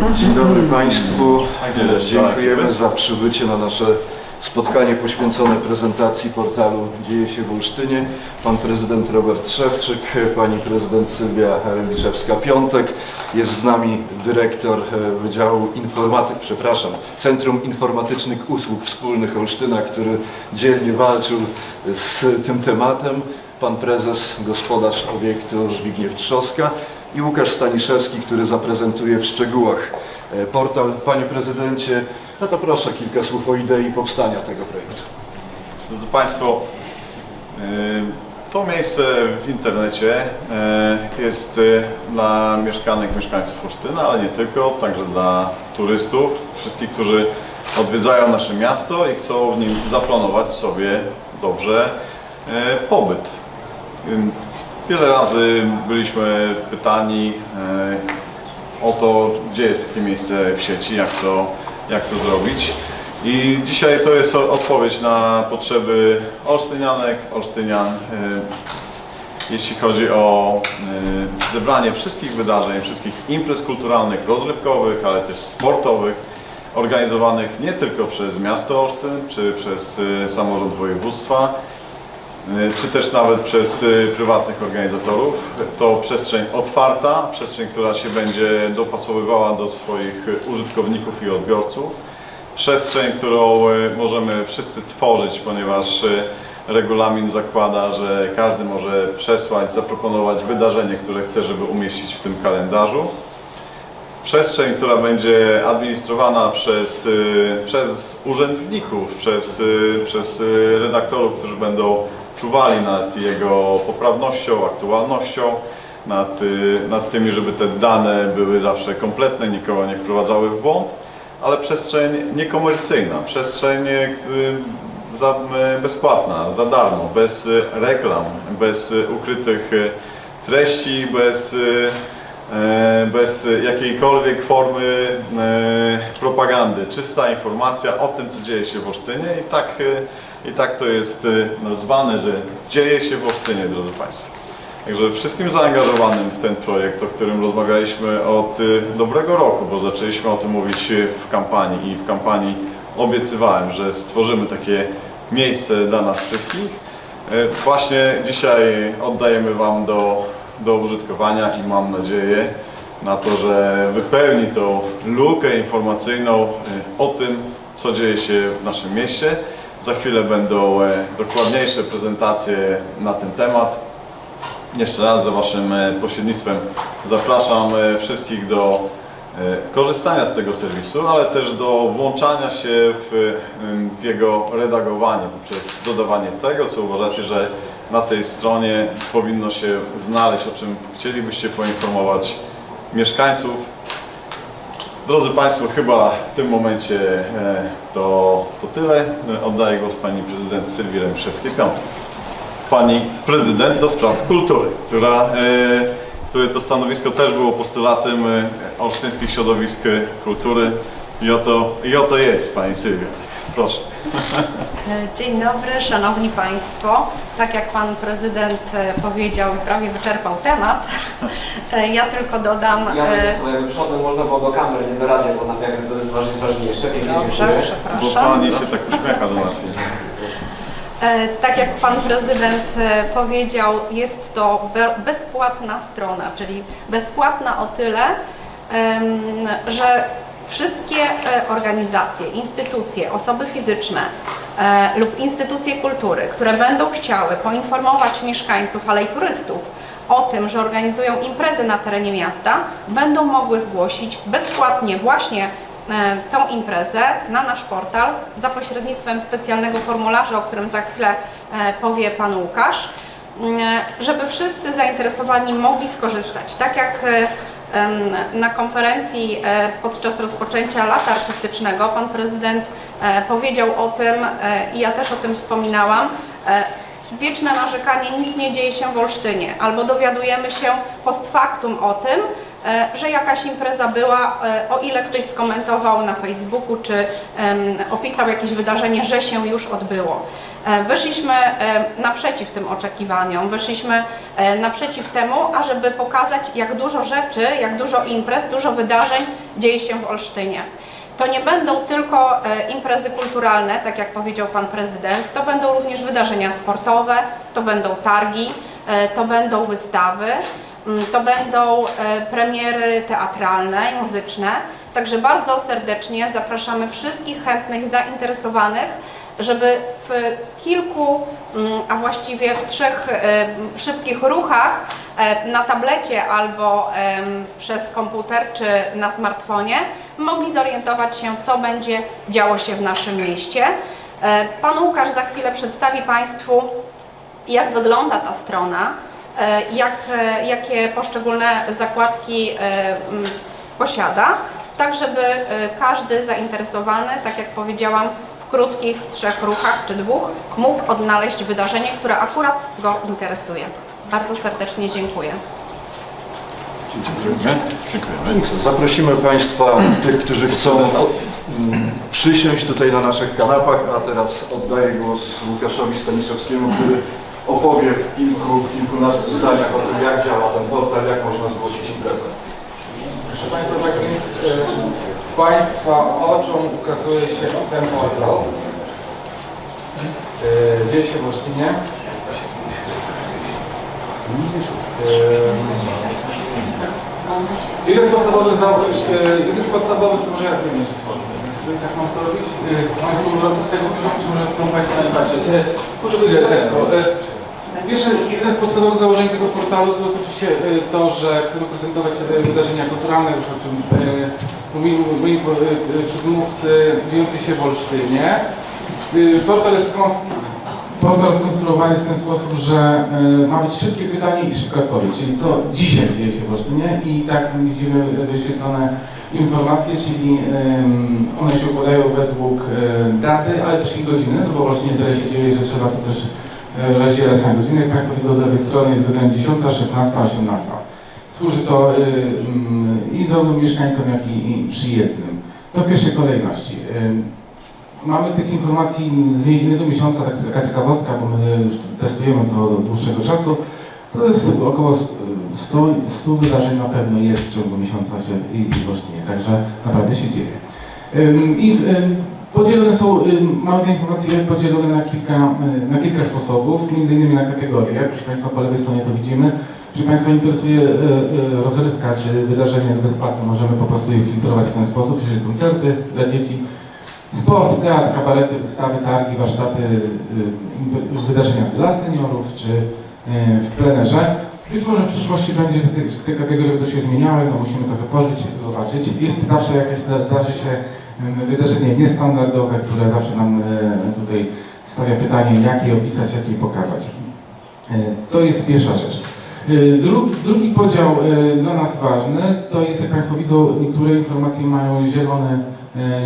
Dzień dobry Państwu. Dziękujemy za przybycie na nasze spotkanie poświęcone prezentacji portalu Dzieje się w Olsztynie. Pan prezydent Robert Szewczyk, pani prezydent Sylwia Liszewska-Piątek. Jest z nami dyrektor e, Wydziału Informatyk, przepraszam, Centrum Informatycznych Usług Wspólnych Olsztyna, który dzielnie walczył z tym tematem. Pan prezes, gospodarz obiektu Zbigniew Trzoska i Łukasz Staniszewski, który zaprezentuje w szczegółach e, portal. Panie prezydencie, no to proszę kilka słów o idei powstania tego projektu. Drodzy Państwo, y, to miejsce w internecie y, jest dla mieszkanek, mieszkańców Olsztyna, ale nie tylko, także dla turystów, wszystkich, którzy odwiedzają nasze miasto i chcą w nim zaplanować sobie dobrze pobyt. Wiele razy byliśmy pytani o to, gdzie jest takie miejsce w sieci, jak to, jak to zrobić. I dzisiaj to jest odpowiedź na potrzeby olsztynianek, olsztynian, y, jeśli chodzi o y, zebranie wszystkich wydarzeń, wszystkich imprez kulturalnych, rozrywkowych, ale też sportowych, organizowanych nie tylko przez miasto Olsztyn, czy przez samorząd województwa, czy też nawet przez y, prywatnych organizatorów. To przestrzeń otwarta, przestrzeń, która się będzie dopasowywała do swoich y, użytkowników i odbiorców. Przestrzeń, którą y, możemy wszyscy tworzyć, ponieważ y, regulamin zakłada, że każdy może przesłać, zaproponować wydarzenie, które chce, żeby umieścić w tym kalendarzu przestrzeń, która będzie administrowana przez, y, przez urzędników, przez, y, przez y, redaktorów, którzy będą czuwali nad jego poprawnością, aktualnością, nad, y, nad tymi, żeby te dane były zawsze kompletne, nikogo nie wprowadzały w błąd, ale przestrzeń niekomercyjna, przestrzeń y, za, y, bezpłatna, za darmo, bez reklam, bez ukrytych treści, bez e, bez jakiejkolwiek formy e, propagandy. Czysta informacja o tym, co dzieje się w Olsztynie i tak, i tak to jest e, nazwane, że dzieje się w Olsztynie, drodzy Państwo. Także wszystkim zaangażowanym w ten projekt, o którym rozmawialiśmy od e, dobrego roku, bo zaczęliśmy o tym mówić w kampanii i w kampanii obiecywałem, że stworzymy takie miejsce dla nas wszystkich. Właśnie dzisiaj oddajemy Wam do, do użytkowania i mam nadzieję na to, że wypełni tą lukę informacyjną o tym, co dzieje się w naszym mieście. Za chwilę będą e, dokładniejsze prezentacje na ten temat. Jeszcze raz za Waszym e, pośrednictwem zapraszam e, wszystkich do korzystania z tego serwisu, ale też do włączania się w, w jego redagowanie poprzez dodawanie tego, co uważacie, że na tej stronie powinno się znaleźć, o czym chcielibyście poinformować mieszkańców. Drodzy Państwo, chyba w tym momencie e, to, to tyle. Oddaję głos Pani Prezydent Sylwii Remiszewskiej-Piątek. Pani Prezydent do Spraw Kultury, która, e, które to stanowisko też było postulatem e, olsztyńskich środowisk kultury. I oto, I oto jest Pani Sylwia. Proszę. Dzień dobry, Szanowni Państwo. Tak jak Pan Prezydent e, powiedział i prawie wyczerpał temat, e, ja tylko dodam... Ja e, będę sobie przodem, można było do kamery, nie do radia, bo napięknie to jest waż- ważniejsze. Dobrze, dziękuję. Bo przepraszam. Pani się tak uśmiecha do nas. E, Tak jak Pan Prezydent e, powiedział, jest to be- bezpłatna strona, czyli bezpłatna o tyle, że wszystkie e, organizacje, instytucje, osoby fizyczne e, lub instytucje kultury, które będą chciały poinformować mieszkańców, ale i turystów o tym, że organizują imprezy na terenie miasta, będą mogły zgłosić bezpłatnie właśnie e, tą imprezę na nasz portal za pośrednictwem specjalnego formularza, o którym za chwilę powie Pan Łukasz, żeby wszyscy zainteresowani mogli skorzystać. Tak jak na konferencji e, podczas rozpoczęcia lata artystycznego Pan Prezydent e, powiedział o tym e, i ja też o tym wspominałam, wieczne narzekanie, nic nie dzieje się w Olsztynie, albo dowiadujemy się post factum o tym, że jakaś impreza była, o ile ktoś skomentował na Facebooku, czy opisał jakieś wydarzenie, że się już odbyło. E, Wyszliśmy e, naprzeciw tym oczekiwaniom, wyszliśmy e, naprzeciw temu, ażeby pokazać, jak dużo rzeczy, jak dużo imprez, dużo wydarzeń dzieje się w Olsztynie. To nie będą tylko imprezy kulturalne, tak jak powiedział Pan Prezydent, to będą również wydarzenia sportowe, to będą targi, to będą wystawy, to będą premiery teatralne i muzyczne. Także bardzo serdecznie zapraszamy wszystkich chętnych, zainteresowanych, żeby w kilku, mm, a właściwie w trzech e, szybkich ruchach e, na tablecie albo przez komputer czy na smartfonie mogli zorientować się, co będzie działo się w naszym mieście. E, Pan Łukasz za chwilę przedstawi Państwu, jak wygląda ta strona, jak, jakie poszczególne zakładki e, m, posiada, tak żeby każdy zainteresowany, tak jak powiedziałam, krótkich trzech ruchach czy dwóch mógł odnaleźć wydarzenie, które akurat go interesuje. Bardzo serdecznie dziękuję. Dziękujemy. Dziękujemy. Zaprosimy Państwa, tych, którzy chcą mm, przysiąść tutaj na naszych kanapach, a teraz oddaję głos Łukaszowi Staniszewskiemu, który opowie w kilku, kilkunastu zdaniach o tym, jak działa ten portal, jak można zgłosić imprezę. Proszę Państwa, tak więc e, Państwa oczom ukazuje się ten portal. E, dzieje się w Olsztynie. Jeden z podstawowych założeń, jeden z podstawowych, to może ja. Czy tak mam to robić? Państwo robić z tego czy może chcą Państwo na nie patrzeć? Może tego. E, Pierwsze, jeden z podstawowych założeń tego portalu to jest oczywiście e, to, że chcemy prezentować wydarzenia kulturalne, już o czym e, mówili e, przedmówcy dziejące się w Olsztynie. Portal jest, portal skonstruowany jest w ten sposób, że ma być szybkie pytanie i szybka odpowiedź, czyli co dzisiaj dzieje się w Olsztynie i tak widzimy wyświetlone informacje, czyli one się układają według daty, ale też i godziny, no bo właśnie tyle się dzieje, że trzeba to też e, rozdzielać na godziny. Jak Państwo widzą, od lewej strony jest godzina 10, 16, 18. Służy to y, mm, i drobnym mieszkańcom, jak i, przyjezdnym. To w pierwszej kolejności. Ym, Mamy tych informacji z innego miesiąca, tak, taka ciekawostka, bo my już testujemy to od dłuższego czasu. To jest około 100, 100 wydarzeń na pewno jest w ciągu miesiąca się i, i Olsztynie, także naprawdę się dzieje. I podzielone są, ym, mamy te informacje podzielone na kilka, y, na kilka sposobów, między innymi na kategorie. Proszę Państwa, po lewej stronie to widzimy. Jeżeli Państwa interesuje y, y, rozrywka czy wydarzenie bezpłatne, możemy po prostu je filtrować w ten sposób, czyli koncerty dla dzieci, sport, teatr, kabarety, wystawy, targi, warsztaty, y, y, wydarzenia dla seniorów czy y, w plenerze. Być może w przyszłości będzie te, te kategorie będą się zmieniały, no musimy trochę pożyć, zobaczyć. Jest zawsze jakieś, zdarzy się y, wydarzenie niestandardowe, które zawsze nam y, tutaj stawia pytanie, jak je opisać, jak je pokazać. Y, To jest pierwsza rzecz. Dru, drugi podział dla nas ważny to jest, jak Państwo widzą, niektóre informacje mają zielony,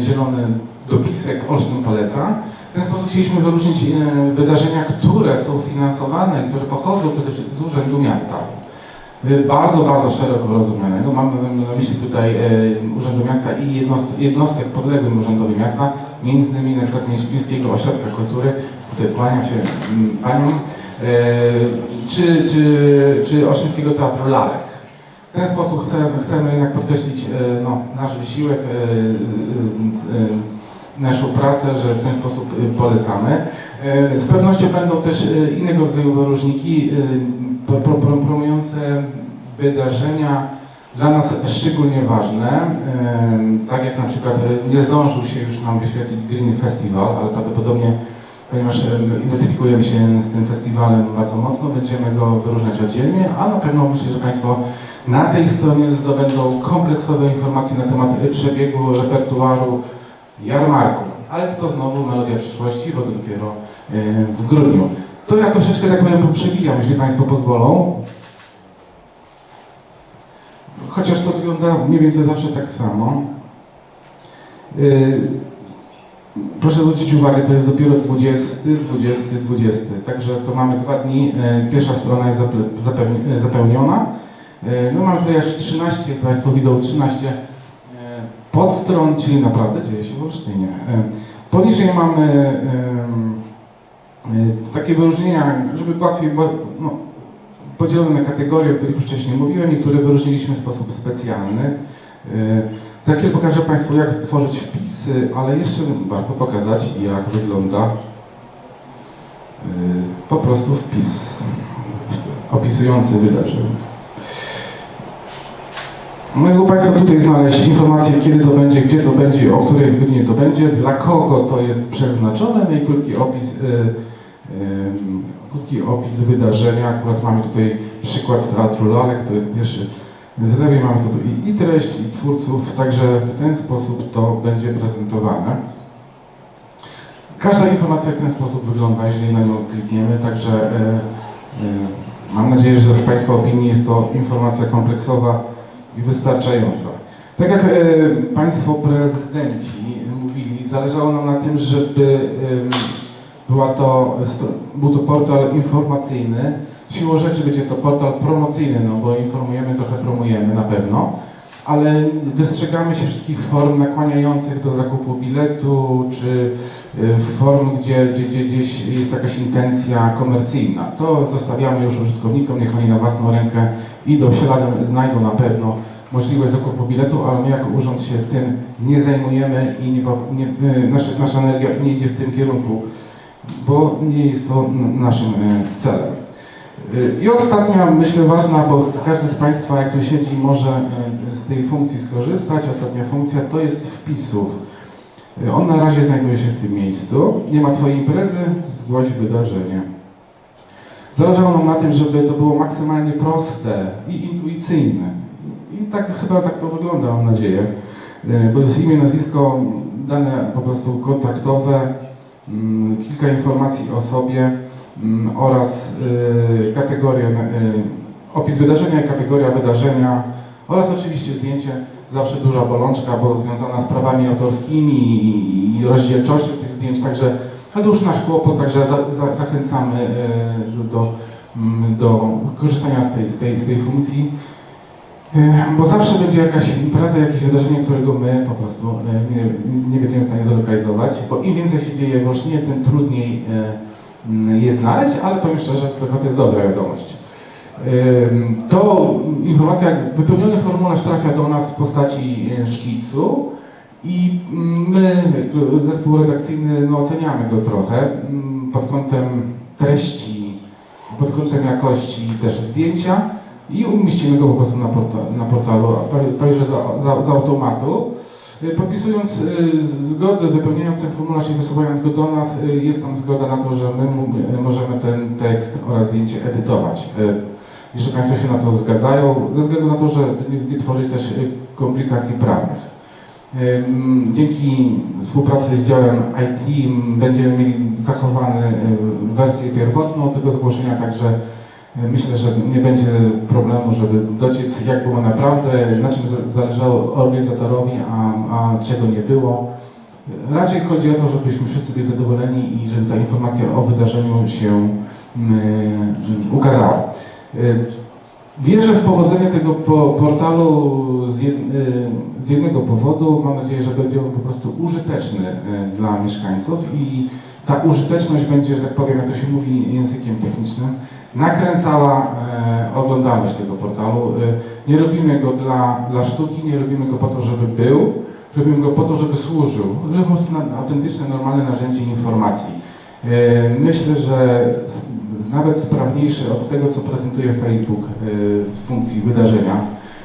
zielony dopisek Olsztyn poleca. W ten sposób chcieliśmy wyróżnić e, wydarzenia, które są finansowane które pochodzą przede wszystkim z Urzędu Miasta. E, Bardzo, bardzo szeroko rozumianego. Mam na myśli tutaj e, Urzędu Miasta i jednost, jednostek podległym Urzędowi Miasta, między innymi na przykład Miejskiego Ośrodka Kultury, tutaj kłaniam się mm, Paniom, e, czy, czy, czy Olsztyńskiego Teatru Lalek. W ten sposób chcemy, chcemy jednak podkreślić no, nasz wysiłek, naszą pracę, że w ten sposób polecamy. Z pewnością będą też innego rodzaju wyróżniki pro, pro, pro, promujące wydarzenia dla nas szczególnie ważne. E, Tak jak na przykład e, nie zdążył się już nam wyświetlić Green Festival, ale prawdopodobnie ponieważ e, identyfikujemy się z tym festiwalem bardzo mocno, będziemy go wyróżniać oddzielnie, a na pewno myślę, że Państwo na tej stronie zdobędą kompleksowe informacje na temat przebiegu repertuaru jarmarku. Ale to znowu melodia przyszłości, bo to dopiero w grudniu. To ja troszeczkę, tak powiem, poprzewijam, jeśli Państwo pozwolą. Chociaż to wygląda mniej więcej zawsze tak samo. E, Proszę zwrócić uwagę, to jest dopiero 20, 20, 20. Także to mamy dwa dni. E, Pierwsza strona jest zape- zapełniona. E, No mamy tutaj aż 13, jak Państwo widzą, 13 e, podstron, czyli naprawdę dzieje się w Olsztynie. E, Poniżej mamy Takie wyróżnienia, żeby łatwiej no, podzielone na kategorie, o których już wcześniej mówiłem, niektóre wyróżniliśmy w sposób specjalny. Y, Za chwilę pokażę Państwu, jak tworzyć wpisy, ale jeszcze warto pokazać, jak wygląda y, po prostu wpis opisujący wydarzenie. Mogą Państwo tutaj znaleźć informacje, kiedy to będzie, gdzie to będzie, o której godzinie to będzie, dla kogo to jest przeznaczone, no i krótki opis, y, krótki opis wydarzenia. Akurat mamy tutaj przykład Teatru Lalek, to jest pierwszy z lewej, mamy tu i, i treść, i twórców, także w ten sposób to będzie prezentowane. Każda informacja w ten sposób wygląda, jeżeli na nią klikniemy, także y, y, mam nadzieję, że w Państwa opinii jest to informacja kompleksowa i wystarczająca. Tak jak e, Państwo prezydenci mówili, zależało nam na tym, żeby em, była to, był to portal informacyjny. Siłą rzeczy będzie to portal promocyjny, no bo informujemy, trochę promujemy na pewno, ale wystrzegamy się wszystkich form nakłaniających do zakupu biletu, czy e, form, gdzie, gdzie, gdzie gdzieś jest jakaś intencja komercyjna. To zostawiamy już użytkownikom, niech oni na własną rękę idą śladem, znajdą na pewno możliwość zakupu biletu, ale my jako urząd się tym nie zajmujemy i nie, nie, e, nasza, nasza energia nie idzie w tym kierunku, bo nie jest to naszym e, celem. E, I ostatnia, myślę ważna, bo każdy z Państwa, jak tu siedzi, może e, z tej funkcji skorzystać. Ostatnia funkcja to jest wpisów. On na razie znajduje się w tym miejscu. Nie ma Twojej imprezy, zgłoś wydarzenie. Zależało nam na tym, żeby to było maksymalnie proste i intuicyjne. I tak chyba tak to wygląda, mam nadzieję. Bo jest imię, nazwisko, dane po prostu kontaktowe, kilka informacji o sobie mm, oraz y, kategoria, y, opis wydarzenia i kategoria wydarzenia oraz oczywiście zdjęcie, zawsze duża bolączka, bo związana z prawami autorskimi i, rozdzielczością tych zdjęć, także ale to już nasz kłopot, także za, za, zachęcamy y, do, do, mm, do korzystania z tej, z tej, z tej funkcji. E, Bo zawsze będzie jakaś impreza, jakieś wydarzenie, którego my po prostu e, nie, nie będziemy w stanie zlokalizować, bo im więcej się dzieje w Olsztynie, tym trudniej e, m, je znaleźć, ale powiem szczerze, to jest dobra wiadomość. To informacja, wypełniony formularz trafia do nas w postaci szkicu i mm, my, zespół redakcyjny, no, oceniamy go trochę mm, pod kątem treści, pod kątem jakości też zdjęcia i umieścimy go po prostu na, porta- na portalu, prawie, za, automatu. Y, Podpisując y, zgodę, wypełniając ten formularz i wysyłając go do nas, y, jest tam zgoda na to, że my możemy ten tekst oraz zdjęcie edytować. Jeżeli Państwo się na to zgadzają, ze względu na to, że nie, tworzyć też komplikacji prawnych. Dzięki współpracy z działem IT będziemy mieli zachowany y, wersję pierwotną tego zgłoszenia, także myślę, że nie będzie problemu, żeby dociec jak było naprawdę, na czym za- zależało organizatorowi, a, a czego nie było. Raczej chodzi o to, żebyśmy wszyscy byli zadowoleni i żeby ta informacja o wydarzeniu się y, ukazała. Wierzę w powodzenie tego po, portalu z, jed, y, z jednego powodu. Mam nadzieję, że będzie on po prostu użyteczny y, dla mieszkańców i ta użyteczność będzie, że tak powiem, jak to się mówi językiem technicznym, nakręcała e, oglądalność tego portalu. E, nie robimy go dla, dla sztuki, nie robimy go po to, żeby był, robimy go po to, żeby służył, żeby po prostu na, autentyczne, normalne narzędzie informacji. E, myślę, że s- nawet sprawniejszy od tego, co prezentuje Facebook e, w funkcji wydarzenia,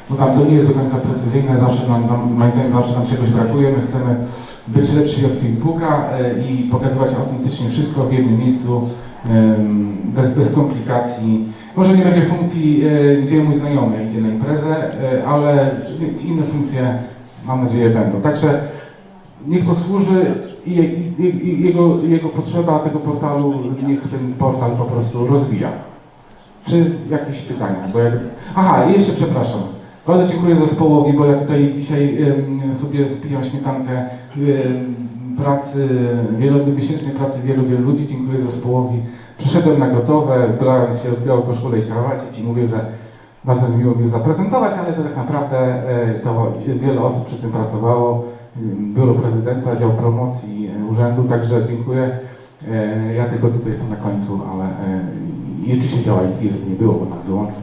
bo tam to nie jest do końca precyzyjne, zawsze nam, nam, moim zdaniem zawsze nam czegoś brakuje, my chcemy być lepsi od Facebooka e, i pokazywać autentycznie wszystko w jednym miejscu, bez, bez komplikacji. Może nie będzie funkcji, e, gdzie mój znajomy idzie na imprezę, e, ale inne funkcje mam nadzieję będą. Także niech to służy i, jego, jego potrzeba tego portalu, niech ten portal po prostu rozwija. Czy jakieś pytania? Bo ja... Aha, jeszcze przepraszam. Bardzo dziękuję zespołowi, bo ja tutaj dzisiaj sobie spijam śmietankę pracy, wielomiesięcznej pracy wielu, wielu ludzi. Dziękuję zespołowi. Przyszedłem na gotowe, brałem się w białą koszulę i krawacie i mówię, że bardzo mi miło mnie zaprezentować, ale to tak naprawdę e, to wiele osób przy tym pracowało. Biuro Prezydenta, dział promocji e, urzędu, także dziękuję E, Ja tylko tutaj jestem na końcu, ale i oczywiście działa IT, żeby nie było, bo nam wyłączył.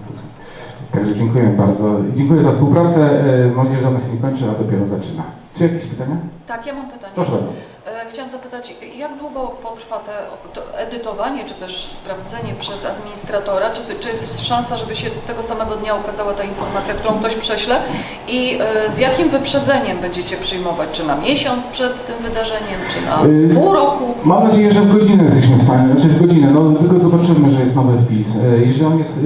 Także dziękuję bardzo. Dziękuję za współpracę. Mam nadzieję, że ona się nie kończy, a dopiero zaczyna. Czy jakieś pytania? Tak, ja mam pytanie. Proszę bardzo. E, Chciałam zapytać, jak długo potrwa te, to edytowanie, czy też sprawdzenie przez administratora? Czy, czy jest szansa, żeby się tego samego dnia ukazała ta informacja, którą ktoś prześle? I e, z jakim wyprzedzeniem będziecie przyjmować? Czy na miesiąc przed tym wydarzeniem, czy na Y, pół roku? Mam nadzieję, że w godzinę jesteśmy w stanie, znaczy w godzinę, no tylko zobaczymy, że jest nowy wpis. E, Jeżeli on jest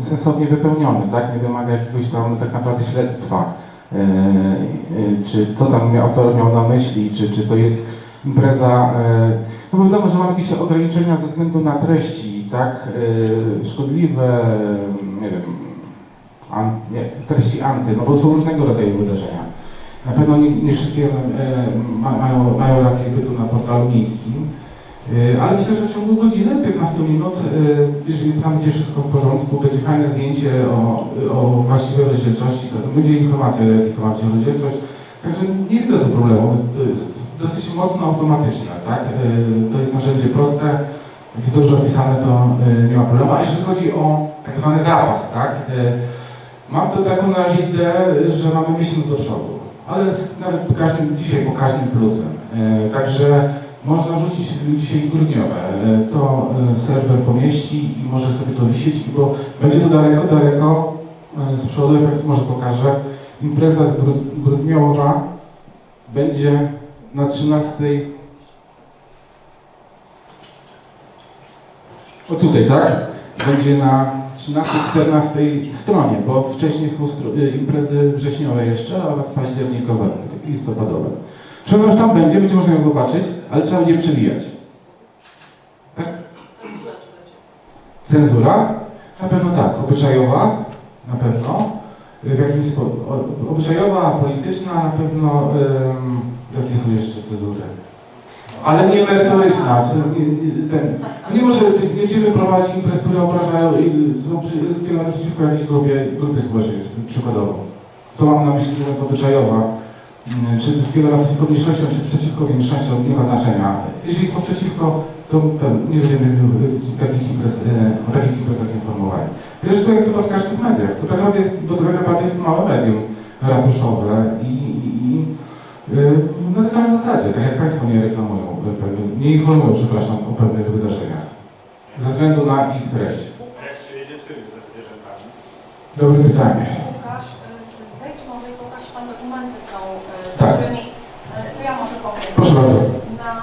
sensownie wypełniony, tak, nie wymaga jakiegoś tam tak naprawdę śledztwa, czy co tam autor miał na myśli, czy, czy to jest impreza, e, no bo wiadomo, że mamy jakieś ograniczenia ze względu na treści, tak, e, szkodliwe, nie wiem, an, nie, treści anty, no bo są różnego rodzaju wydarzenia. Na pewno nie, nie wszystkie e, ma, mają, mają rację bytu na portalu miejskim, e, ale myślę, że w ciągu godziny, 15 minut, e, jeżeli tam będzie wszystko w porządku, będzie fajne zdjęcie o, o właściwej rozdzielczości, to będzie informacja, jaki to ma być rozdzielczość, także nie widzę tu problemu, to jest dosyć mocno automatyczne, tak? E, To jest narzędzie proste, jak jest dobrze opisane, to e, nie ma problemu. A jeżeli chodzi o tak zwany zapas, tak? E, Mam to taką na razie ideę, że mamy miesiąc do przodu, ale jest nawet dzisiaj po każdym plusem. E, także można wrzucić dzisiaj grudniowe. E, to e, serwer pomieści i może sobie to wisieć, bo będzie to daleko, daleko e, z przodu, jak Państwu może pokażę. Impreza z grud- grudniowa będzie na 13. O tutaj, tak? Będzie na 13-14 stronie, bo wcześniej są imprezy wrześniowe jeszcze oraz październikowe, listopadowe. Czy ona już tam będzie, będzie można ją zobaczyć, ale trzeba będzie przewijać. Tak? Cenzura? Na pewno tak. Obyczajowa? Na pewno. W jakimś spo... o- Obyczajowa, polityczna na pewno. Ym, jakie są jeszcze cenzury? Ale nie merytoryczna. Nie, ten, nie może będziemy prowadzić imprez, które obrażają i są skierowane przeciwko jakiejś grupie, grupie społecznej przykładowo. To mam na myśli mówiąc obyczajowa. Mm, Czy skierowana przeciwko mniejszościom, czy przeciwko większościom, nie ma znaczenia. Jeżeli są przeciwko, to nie będziemy takich imprez, y, o takich imprezach informowali. Też to jak chyba w każdych mediach. To tak naprawdę jest, bo to tak naprawdę jest małe medium ratuszowe i, i, i y, na tej samej zasadzie, tak jak Państwo nie reklamują, pewne- nie informują, przepraszam, o pewnych wydarzeniach. Ze względu na ich treść. Jak przyjedzie cyrk ze zwierzętami? Dobre pytanie. Tam dokumenty są, z Tak. którymi, y, to ja może powiem. Proszę bardzo. Na,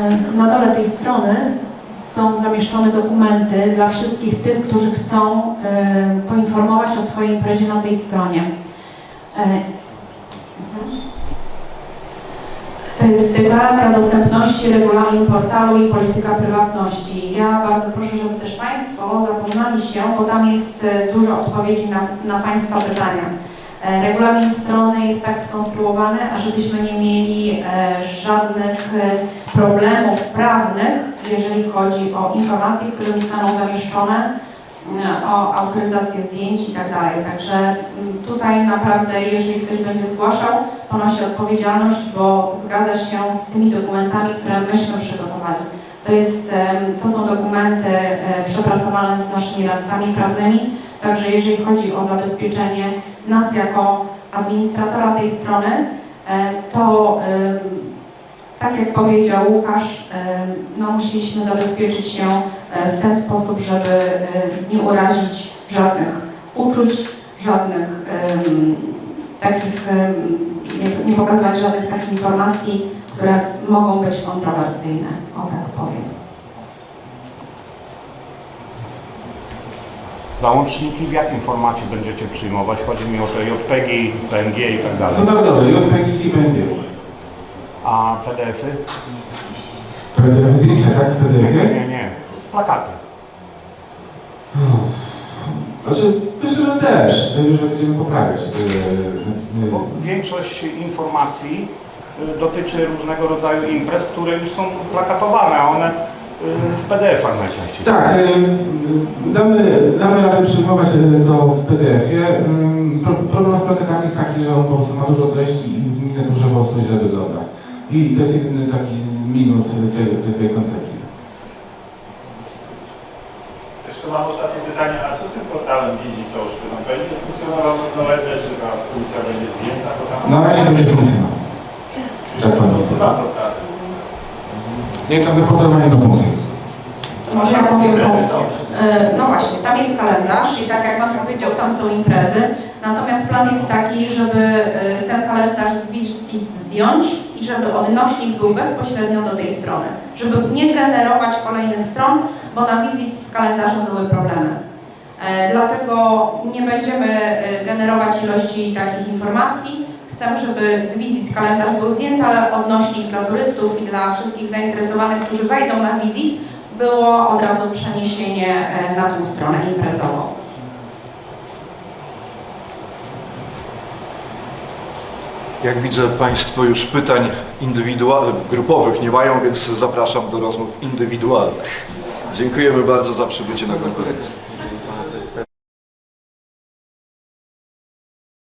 E, Na dole tej strony są zamieszczone dokumenty dla wszystkich tych, którzy chcą e, poinformować o swojej imprezie na tej stronie. E, mhm. Deklaracja dostępności, regulamin portalu i polityka prywatności. Ja bardzo proszę, żeby też Państwo zapoznali się, bo tam jest e, dużo odpowiedzi na, na Państwa pytania. E, Regulamin strony jest tak skonstruowany, ażebyśmy nie mieli e, żadnych problemów prawnych, jeżeli chodzi o informacje, które zostaną zamieszczone, o autoryzację zdjęć i tak dalej. Także mm, tutaj naprawdę, jeżeli ktoś będzie zgłaszał, ponosi odpowiedzialność, bo zgadza się z tymi dokumentami, które myśmy przygotowali. To, jest, to są dokumenty e, przepracowane z naszymi radcami prawnymi, także jeżeli chodzi o zabezpieczenie nas jako administratora tej strony, e, to tak jak powiedział Łukasz, no musieliśmy zabezpieczyć się e, w ten sposób, żeby e, nie urazić żadnych uczuć, żadnych takich, nie, nie pokazywać żadnych takich informacji, które mogą być kontrowersyjne, o tak powiem. Załączniki w jakim formacie będziecie przyjmować? Chodzi mi o te JPG, PNG i tak dalej. Standardowe, JPG i PNG. A PDF-y? PDF, zdjęcia, tak, w Nie, nie, nie. Plakaty. Znaczy, myślę, że też, że będziemy poprawiać. e, e, Bo większość informacji y, dotyczy różnego rodzaju imprez, które już są plakatowane, a one y, w PDF-ach najczęściej. Tak, e, damy, damy radę przyjmować e, to w PDF-ie. Pro- Problem z plakatami jest taki, że on po prostu ma dużo treści i w miniaturze po prostu źle wygląda. I to jest jedyny taki minus tej, tej, tej koncepcji. Jeszcze mam ostatnie pytanie, a co z tym portalem Wizji Koszty? On będzie funkcjonował równolegle, czy ta funkcja będzie zdjęta? Bo tam Na razie będzie funkcjonował. Tak pan dwa portale. Nie, tam wyposażenie do funkcji. Może ja powiem. E, No właśnie, tam jest kalendarz i tak jak Pan powiedział, tam są imprezy. Natomiast plan jest taki, żeby e, ten kalendarz zdjąć i żeby odnośnik był bezpośrednio do tej strony. Żeby nie generować kolejnych stron, bo na wizyt z kalendarzem były problemy. E, Dlatego nie będziemy e, generować ilości takich informacji. Chcemy, żeby z wizyt kalendarz był zdjęty, ale odnośnik dla turystów i dla wszystkich zainteresowanych, którzy wejdą na wizyt, było od razu przeniesienie e, na tą stronę imprezową. Jak widzę, Państwo już pytań indywidualnych, grupowych nie mają, więc zapraszam do rozmów indywidualnych. Dziękujemy bardzo za przybycie na konferencję.